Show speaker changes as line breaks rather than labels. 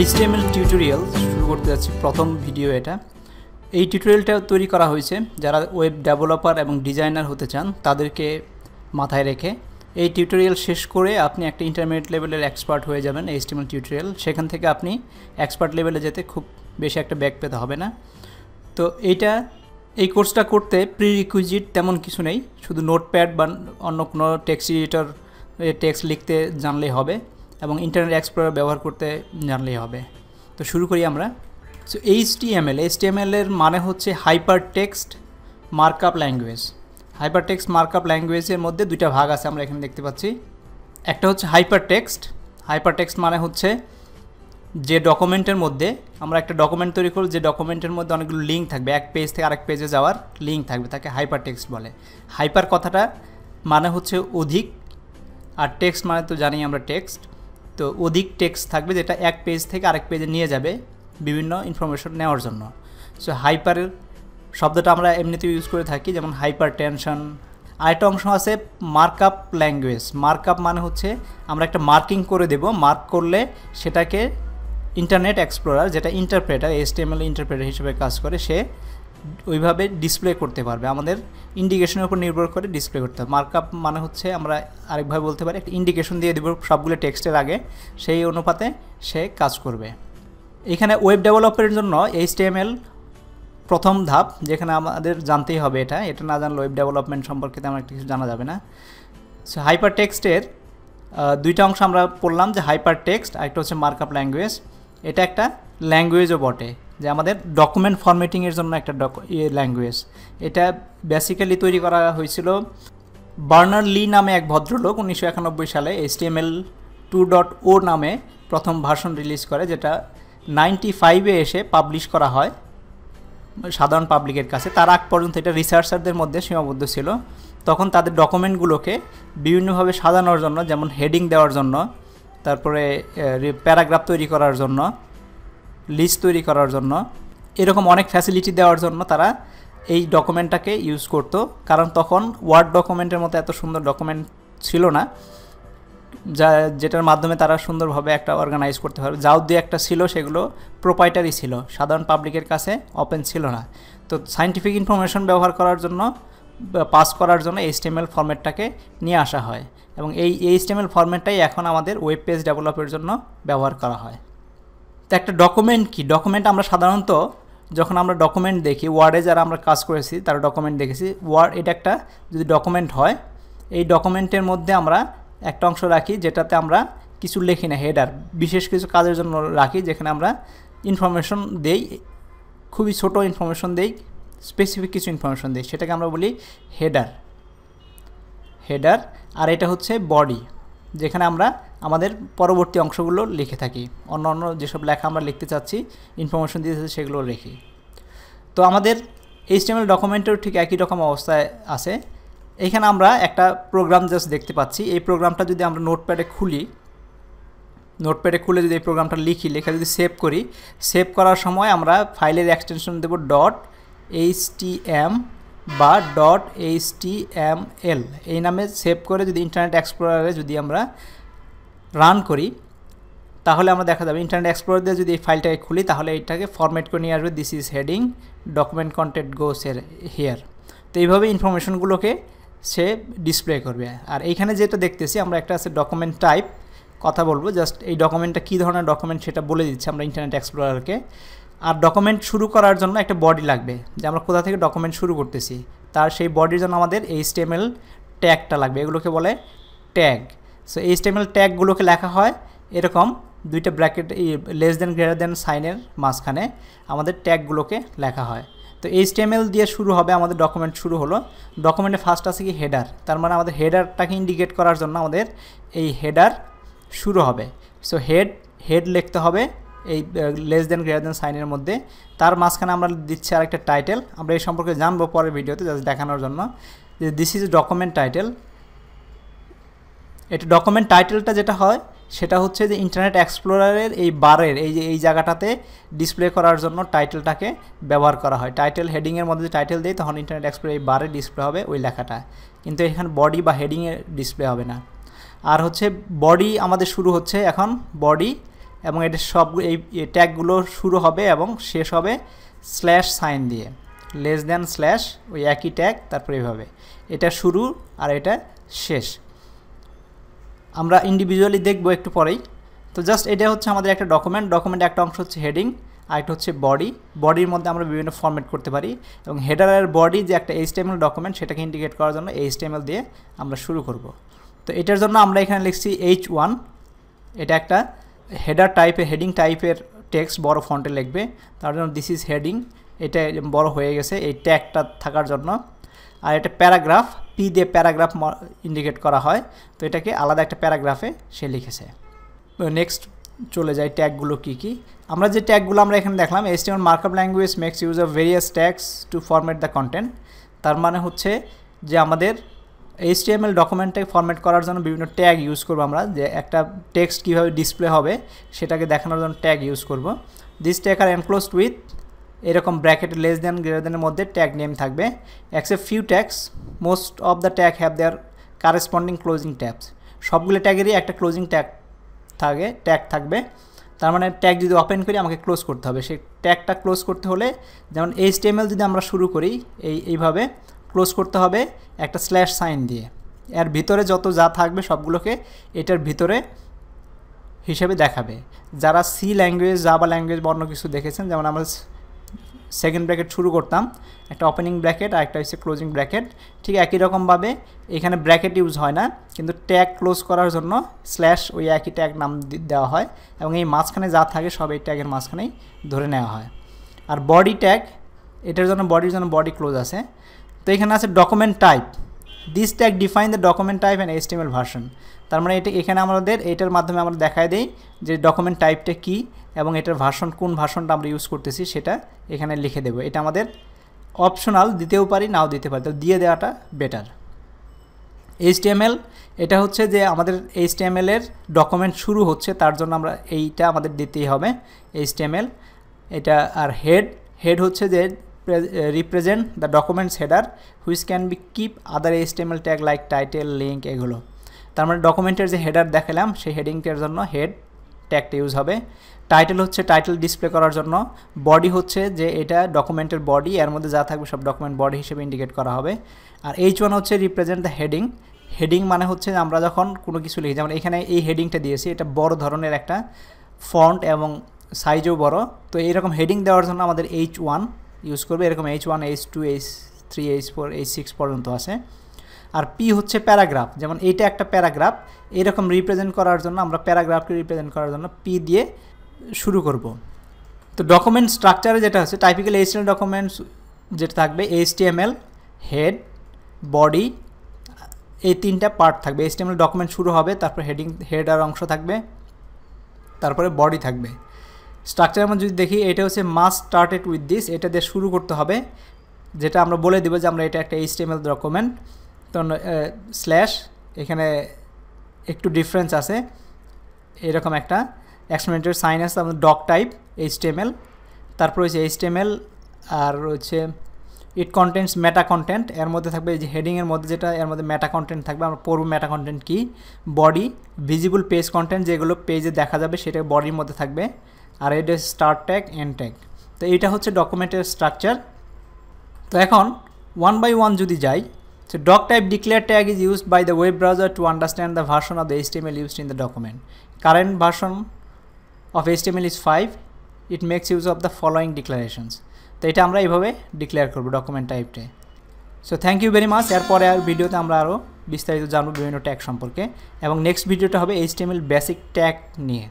HTML tutorial শুরু করতে যাচ্ছি। প্রথম ভিডিও এটা। এই টিউটোরিয়ালটা তৈরি করা হয়েছে। যারা ওয়েব ডেভেলপার এবং ডিজাইনার হতে চান, তাদেরকে মাথায় রেখে এই টিউটোরিয়াল শেষ করে আপনি একটা ইন্টারমিডিয়েট লেভেলের এক্সপার্ট হয়ে যাবেন এইচটিএমএল টিউটোরিয়াল সেখান থেকে আপনি এক্সপার্ট লেভেলে যেতে খুব বেশি একটা ব্যাক পেতে হবে না। তো এইটা, এই কোর্সটা করতে প্রি রিকুইজিট তেমন কিছু নেই। শুধু নোটপ্যাড বা অন্য কোনো টেক্সট এডিটর টেক্সট লিখতে জানলেই হবে। এবং ইন্টারনেট এক্সপ্লোরার ব্যবহার করতে জানলেই হবে। তো শুরু করি আমরা। So H T M L H T M এলের মানে হচ্ছে hyper text markup language hyper text markup ল্যাঙ্গুয়েজের মধ্যে দুইটা ভাগ আছে আমরা এখানে দেখতে পাচ্ছি। একটা হচ্ছে হাইপার টেক্সট হাইপার টেক্সট মানে হচ্ছে যে ডকুমেন্টের মধ্যে আমরা একটা ডকুমেন্ট তৈরি করব, যে ডকুমেন্টের মধ্যে অনেকগুলো লিঙ্ক থাকবে, এক পেজ থেকে আরেক পেজে যাওয়ার লিঙ্ক থাকবে, তাকে হাইপার টেক্সট বলে। হাইপার কথাটা মানে হচ্ছে অধিক, আর টেক্সট মানে তো জানি আমরা টেক্সট তো অধিক টেক্সট থাকবে যেটা এক পেজ থেকে আরেক পেজে নিয়ে যাবে বিভিন্ন ইনফরমেশন নেওয়ার জন্য। সো হাইপারের শব্দটা আমরা এমনিতে ইউজ করে থাকি, যেমন হাইপার টেনশন আরেকটা অংশ আছে মার্কআপ ল্যাঙ্গুয়েজ মার্কআপ মানে হচ্ছে আমরা একটা মার্কিং করে দেব। মার্ক করলে সেটাকে ইন্টারনেট এক্সপ্লোরার যেটা ইন্টারপ্রেটার এসটিএমএল ইন্টারপ্রেটার হিসেবে কাজ করে, সে ওইভাবে ডিসপ্লে করতে পারবে। আমাদের ইন্ডিকেশনের উপর নির্ভর করে ডিসপ্লে করতে হবে। মার্কআপ মানে হচ্ছে আমরা আরেকভাবে বলতে পারি, একটা ইন্ডিকেশন দিয়ে দেবো সবগুলো টেক্সটের আগে। সেই অনুপাতে সে কাজ করবে। এখানে ওয়েব ডেভেলপের জন্য এইচটিএমএল প্রথম ধাপ, যেখানে আমাদের জানতেই হবে এটা। এটা না জানলে ওয়েব ডেভেলপমেন্ট সম্পর্কে তেমন একটা কিছু জানা যাবে না। সো হাইপার টেক্সটের দুইটা অংশ আমরা পড়লাম যে হাইপার টেক্সট আর একটা হচ্ছে মার্কআপ ল্যাঙ্গুয়েজ এটা একটা ল্যাঙ্গুয়েজও বটে। যে আমাদের ডকুমেন্ট ফরম্যাটিংয়ের জন্য একটা ল্যাঙ্গুয়েজ এটা বেসিক্যালি তৈরি করা হয়েছিল বার্নার লি নামে এক ভদ্রলোক, উনিশশো একানব্বই সালে এইচটিএমএল টু ডট ও নামে প্রথম ভার্সন রিলিজ করে, যেটা নাইনটি ফাইভে এসে পাবলিশ করা হয় সাধারণ পাবলিকের কাছে। তার আগ পর্যন্ত এটা রিসার্চারদের মধ্যে সীমাবদ্ধ ছিল। তখন তাদের ডকুমেন্টগুলোকে বিভিন্নভাবে সাজানোর জন্য, যেমন হেডিং দেওয়ার জন্য, তারপরে প্যারাগ্রাফ তৈরি করার জন্য লিস্ট তৈরি করার জন্য, এরকম অনেক ফ্যাসিলিটি দেওয়ার জন্য তারা এই ডকুমেন্টটাকে ইউজ করতো। কারণ তখন ওয়ার্ড ডকুমেন্টের মতো এত সুন্দর ডকুমেন্ট ছিল না, যা, যেটার মাধ্যমে তারা সুন্দরভাবে একটা অর্গানাইজ করতে পারবে। যাও দিয়ে একটা ছিল, সেগুলো প্রোপাইটারি ছিল। সাধারণ পাবলিকের কাছে ওপেন ছিল না। তো সাইন্টিফিক ইনফরমেশন ব্যবহার করার জন্য পাস করার জন্য এইচটিএমএল ফরম্যাটটাকে নিয়ে আসা হয়। এবং এই এইচটিএমএল ফরম্যাটটাই এখন আমাদের ওয়েব পেজ ডেভেলপের জন্য ব্যবহার করা হয়। তো একটা ডকুমেন্ট কি? ডকুমেন্ট আমরা সাধারণত যখন আমরা ডকুমেন্ট দেখি ওয়ার্ডে যারা আমরা কাজ করেছি, তারা ডকুমেন্ট দেখেছি। ওয়ার্ড এটা একটা যদি ডকুমেন্ট হয়, এই ডকুমেন্টের মধ্যে আমরা একটা অংশ রাখি যেটাতে আমরা কিছু লিখি না হেডার বিশেষ কিছু কাজের জন্য রাখি যেখানে আমরা ইনফরমেশন দেই, খুবই ছোট ইনফরমেশন দেই স্পেসিফিক কিছু ইনফরমেশন দিই। সেটাকে আমরা বলি হেডার হেডার আর এটা হচ্ছে বডি যেখানে আমরা আমাদের পরবর্তী অংশগুলো লিখে থাকি। অন্য অন্য যেসব লেখা আমরা লিখতে চাচ্ছি ইনফরমেশন দিতে সেগুলো লিখি। তো আমাদের এইচটিএমএল ডকুমেন্টেও ঠিক একই রকম অবস্থায় আছে। এখানে আমরা একটা প্রোগ্রাম জাস্ট দেখতে পাচ্ছি। এই প্রোগ্রামটা যদি আমরা নোটপ্যাডে খুলি নোটপ্যাডে খুলে যদি এই প্রোগ্রামটা লিখি, লেখা যদি সেভ করি সেভ করার সময় আমরা ফাইলের এক্সটেনশন দেব ডট এইচ টি এম বা. Dot H T M L এই নামে সেভ করে যদি ইন্টারনেট এক্সপ্লোরারে যদি আমরা রান করি, তাহলে আমরা দেখা যাবে ইন্টারনেট এক্সপ্লোরার দিয়ে যদি এই ফাইলটাকে খুলি, তাহলে এইটাকে ফরম্যাট করে নিয়ে আসবে this is heading document content goes এর হেয়ার তো এইভাবে ইনফরমেশনগুলোকে সে ডিসপ্লে করবে। আর এইখানে যেটা দেখতেছি, আমরা একটা আছে ডকুমেন্ট টাইপ কথা বলব জাস্ট এই ডকুমেন্টটা কী ধরনের ডকুমেন্ট সেটা বলে দিচ্ছে আমরা ইন্টারনেট এক্সপ্লোরারকে আর ডকুমেন্ট শুরু করার জন্য একটা বডি লাগবে, যে আমরা কোথা থেকে ডকুমেন্ট শুরু করতেছি। তার সেই বডির জন্য আমাদের এই এইচটিএমএল ট্যাগটা লাগবে, এগুলোকে বলে ট্যাগ সো এই এইচটিএমএল ট্যাগগুলোকে লেখা হয় এরকম দুইটা bracket less than greater than সাইনের মাঝখানে আমাদের ট্যাগগুলোকে লেখা হয়। তো এই এইচটিএমএল দিয়ে শুরু হবে, আমাদের ডকুমেন্ট শুরু হলো। ডকুমেন্টে ফার্স্ট আছে কি? হেডার তার মানে আমাদের হেডারটাকে ইন্ডিকেট করার জন্য আমাদের এই হেডার শুরু হবে। সো হেড হেড লিখতে হবে। এই লেস দেন গ্রেটার দেন সাইনের মধ্যে। তার মাঝখানে আমরা দিচ্ছি আরেকটা টাইটেল আমরা এই সম্পর্কে জানব পরের ভিডিওতে জাস্ট দেখানোর জন্য যে দিস ইজ ডকুমেন্ট টাইটেল এটা ডকুমেন্ট টাইটেলটা যেটা হয়, সেটা হচ্ছে যে ইন্টারনেট এক্সপ্লোরারের এই বারের, এই যে, এই জায়গাটাতে ডিসপ্লে করার জন্য টাইটেলটাকে ব্যবহার করা হয়। টাইটেল হেডিংয়ের মধ্যে টাইটেল দেয় তখন ইন্টারনেট এক্সপ্লোর এই বারে ডিসপ্লে হবে ওই লেখাটা। কিন্তু এখানে বডি বা হেডিংয়ে ডিসপ্লে হবে না। আর হচ্ছে বডি আমাদের শুরু হচ্ছে এখন বডি এবং এটা সব, এই ট্যাগগুলো শুরু হবে এবং শেষ হবে স্ল্যাশ সাইন দিয়ে। লেস দ্যান স্ল্যাশ ওই একই ট্যাগ তারপরে এইভাবে। এটা শুরু আর এটা শেষ। আমরা ইন্ডিভিজুয়ালি দেখব একটু পরেই। তো জাস্ট এটা হচ্ছে আমাদের একটা ডকুমেন্ট ডকুমেন্টের একটা অংশ হচ্ছে হেডিং আর একটা হচ্ছে বডি বডির মধ্যে আমরা বিভিন্ন ফর্মেট করতে পারি এবং হেডারের বডি যে একটা এইচটিএমএল ডকুমেন্ট সেটাকে ইন্ডিকেট করার জন্য এইচটিএমএল দিয়ে আমরা শুরু করব। তো এটার জন্য আমরা এখানে লিখছি এইচ ওয়ান এটা একটা হেডার টাইপের হেডিং টাইপের টেক্সট বড় ফন্টে লিখবে। তার জন্য দিস ইজ হেডিং এটা বড় হয়ে গেছে এই ট্যাগটা থাকার জন্য। আর এটা প্যারাগ্রাফ পি দিয়ে প্যারাগ্রাফ ইন্ডিকেট করা হয়। তো এটাকে আলাদা একটা প্যারাগ্রাফে সে লিখেছে। নেক্সট চলে যায় ট্যাগগুলো কী কী। আমরা যে ট্যাগগুলো আমরা এখানে দেখলাম, HTML markup language makes use of various tags to format the content তার মানে হচ্ছে যে আমাদের এইচটিএমএল ডকুমেন্টটাকে ফরম্যাট করার জন্য বিভিন্ন ট্যাগ ইউজ করব আমরা, যে একটা টেক্সট কীভাবে ডিসপ্লে হবে সেটাকে দেখানোর জন্য ট্যাগ ইউজ করব। This tag are enclosed with এরকম ব্র্যাকেট লেস দেন গ্রেটার মধ্যে ট্যাগ নেম থাকবে। Accept few tags most of the tag have their corresponding closing tags সবগুলো ট্যাগেরই একটা ক্লোজিং ট্যাগ থাকে ট্যাগ থাকবে। তার মানে ট্যাগ যদি ওপেন করি, আমাকে ক্লোজ করতে হবে। সেই ট্যাগটা ক্লোজ করতে হলে যেমন এইচ টিএমএল যদি আমরা শুরু করি, এই, এইভাবে ক্লোজ করতে হবে একটা স্ল্যাশ সাইন দিয়ে। এর ভিতরে যত যা থাকবে সবগুলোকে এটার ভিতরে হিসেবে দেখাবে। যারা সি ল্যাঙ্গুয়েজ জাবা ল্যাঙ্গুয়েজ বা কিছু দেখেছেন, যেমন আমরা সেকেন্ড ব্র্যাকেট শুরু করতাম, একটা ওপেনিং ব্র্যাকেট আর একটা হচ্ছে ক্লোজিং ব্র্যাকেট ঠিক একই রকমভাবে এখানে ব্র্যাকেট ইউজ হয় না, কিন্তু ট্যাগ ক্লোজ করার জন্য স্ল্যাশ ওই একই ট্যাগ নাম দেওয়া হয় এবং এই মাঝখানে যা থাকে সব এই ট্যাগের মাঝখানেই ধরে নেওয়া হয়। আর বডি ট্যাগ এটার জন্য বডির জন্য বডি ক্লোজ আছে। তো এখানে আছে document type this tag define the document type and HTML version তার মানে এটা এখানে আমাদের, এটার মাধ্যমে আমরা দেখায় দিই যে ডকুমেন্ট টাইপটা কী এবং এটার ভার্সন কোন ভার্সনটা আমরা ইউজ করতেছি সেটা এখানে লিখে দেবো। এটা আমাদের অপশনাল দিতেও পারি, নাও দিতে পারি। তো দিয়ে দেওয়াটা বেটার এইচটিএমএল এটা হচ্ছে যে আমাদের এইচটিএমএলের ডকুমেন্ট শুরু হচ্ছে, তার জন্য আমরা এইটা আমাদের দিতেই হবে এইচটিএমএল এটা আর হেড হেড হচ্ছে যে represent the documents header which can be keep other HTML tag like title link এগুলো। তার মানে ডকুমেন্টের যে হেডার দেখালাম, সেই হেডিংটার জন্য হেড ট্যাগটা ইউজ হবে। টাইটেল হচ্ছে টাইটেল ডিসপ্লে করার জন্য। বডি হচ্ছে যে এটা ডকুমেন্টের বডি এর মধ্যে যা থাকবে সব ডকুমেন্ট বডি হিসেবে ইন্ডিকেট করা হবে। আর এইচ ওয়ান হচ্ছে রিপ্রেজেন্ট দ্য হেডিং হেডিং মানে হচ্ছে আমরা যখন কোনো কিছু লিখি, যেমন এখানে এই হেডিংটা দিয়েছি, এটা বড় ধরনের একটা ফন্ট এবং সাইজও বড়। তো এইরকম হেডিং দেওয়ার জন্য আমাদের এইচ ওয়ান ইউজ করবে, এরকম H one H two H three H four H six পর্যন্ত আছে। আর পি হচ্ছে প্যারাগ্রাফ, যেমন এইটা একটা প্যারাগ্রাফ, এরকম রিপ্রেজেন্ট করার জন্য, আমরা প্যারাগ্রাফকে রিপ্রেজেন্ট করার জন্য পি দিয়ে শুরু করব। তো ডকুমেন্ট স্ট্রাকচারে যেটা হচ্ছে টাইপিক্যাল এইচটিএমএল ডকুমেন্টস যেটা থাকবে এইচটিএমএল হেড বডি এই তিনটা পার্ট থাকবে। এইচটিএমএল ডকুমেন্ট শুরু হবে, তারপর হেডিং হেড আর অংশ থাকবে, তারপরে বডি থাকবে। স্ট্রাকচার আমরা যদি দেখি, এটা হচ্ছে মাস স্টার্টেড উইথ দিস এটা দিয়ে শুরু করতে হবে। যেটা আমরা বলে দেবো যে আমরা এটা একটা এইচটিএমএল ডকুমেন্ট তো স্ল্যাশ এখানে একটু ডিফারেন্স আছে। এরকম একটা এক্সপ্লেনেটরি সাইন আছে আমাদের ডক টাইপ এইচটিএমএল তারপর হচ্ছে এইচটিএমএল আর হচ্ছে ইট কন্টেন্টস মেটা কন্টেন্ট এর মধ্যে থাকবে এই যে হেডিংয়ের মধ্যে যেটা, এর মধ্যে মেটা কন্টেন্ট থাকবে। আমরা পড়ব মেটা কন্টেন্ট কী? বডি ভিজিবল পেজ কন্টেন্ট যেগুলো পেজে দেখা যাবে, সেটা বডির মধ্যে থাকবে। আর এটা স্টার্ট ট্যাগ এন্ড ট্যাগ তো এইটা হচ্ছে ডকুমেন্টের স্ট্রাকচার তো এখন ওয়ান বাই ওয়ান যদি যাই So doc type declare tag is used by the web browser to understand the version of the HTML used in the document. Current version of HTML is 5. It makes use of the following declarations. তো এটা আমরা এইভাবে declare করব document টাইপটে so thank you very much এরপরে আর ভিডিওতে আমরা আরও বিস্তারিত জানব বিভিন্ন ট্যাগ সম্পর্কে এবং নেক্সট ভিডিওটা হবে এইচটিএমএল বেসিক ট্যাগ নিয়ে